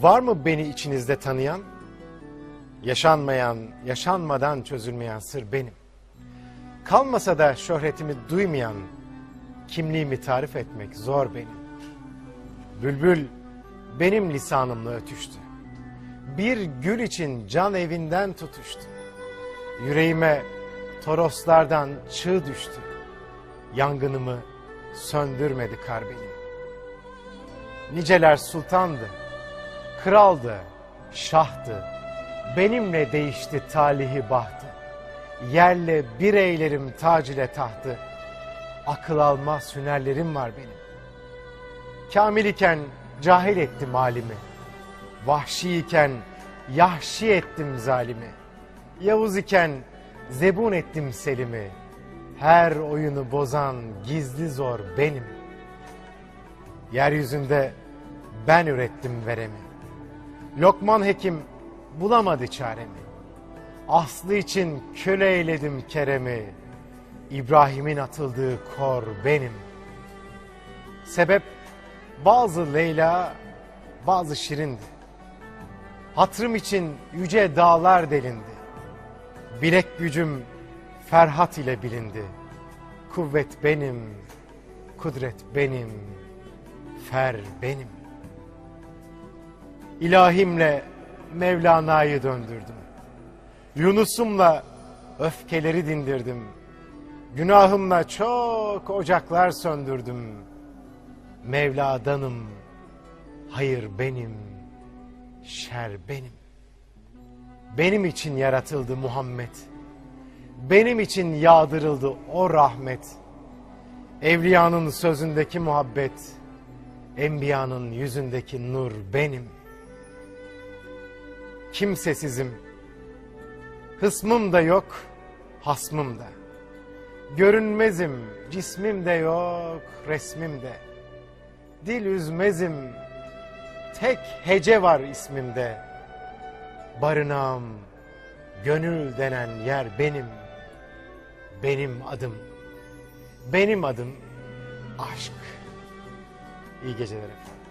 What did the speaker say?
Var mı beni içinizde tanıyan? Yaşanmayan, yaşanmadan çözülmeyen sır benim. Kalmasa da şöhretimi duymayan, kimliğimi tarif etmek zor benim. Bülbül benim lisanımla ötüştü. Bir gül için can evinden tutuştu. Yüreğime toroslardan çığ düştü. Yangınımı söndürmedi kar benim. Niceler sultandı, kraldı, şahtı. Benimle değişti talihi bahtı. Yerle bir eylerim tac ile tahtı. Akıl almaz hünerlerim var benim. Kamil iken cahil ettim halimi. Vahşi iken yahşi ettim zalimi. Yavuz iken zebun ettim selimi. Her oyunu bozan gizli zor benim. Yeryüzünde ben ürettim veremi. Lokman hekim bulamadı çaremi. Aslı için köle eyledim keremi. İbrahim'in atıldığı kor benim. Sebep bazı Leyla, bazı Şirin'di. Hatırım için yüce dağlar delindi. Bilek gücüm Ferhat ile bilindi. Kuvvet benim, kudret benim, fer benim. İlahimle Mevlana'yı döndürdüm. Yunus'umla öfkeleri dindirdim. Günahımla çok ocaklar söndürdüm. Mevla'danım, hayır benim, şer benim. Benim için yaratıldı Muhammed. Benim için yağdırıldı o rahmet. Evliyanın sözündeki muhabbet, enbiyanın yüzündeki nur benim. Kimsesizim, hısmım da yok, hasmım da. Görünmezim, cismim de yok, resmim de. Dil üzmezim, tek hece var ismimde. Barınağım, gönül denen yer benim. Benim adım, benim adım aşk. İyi geceler efendim.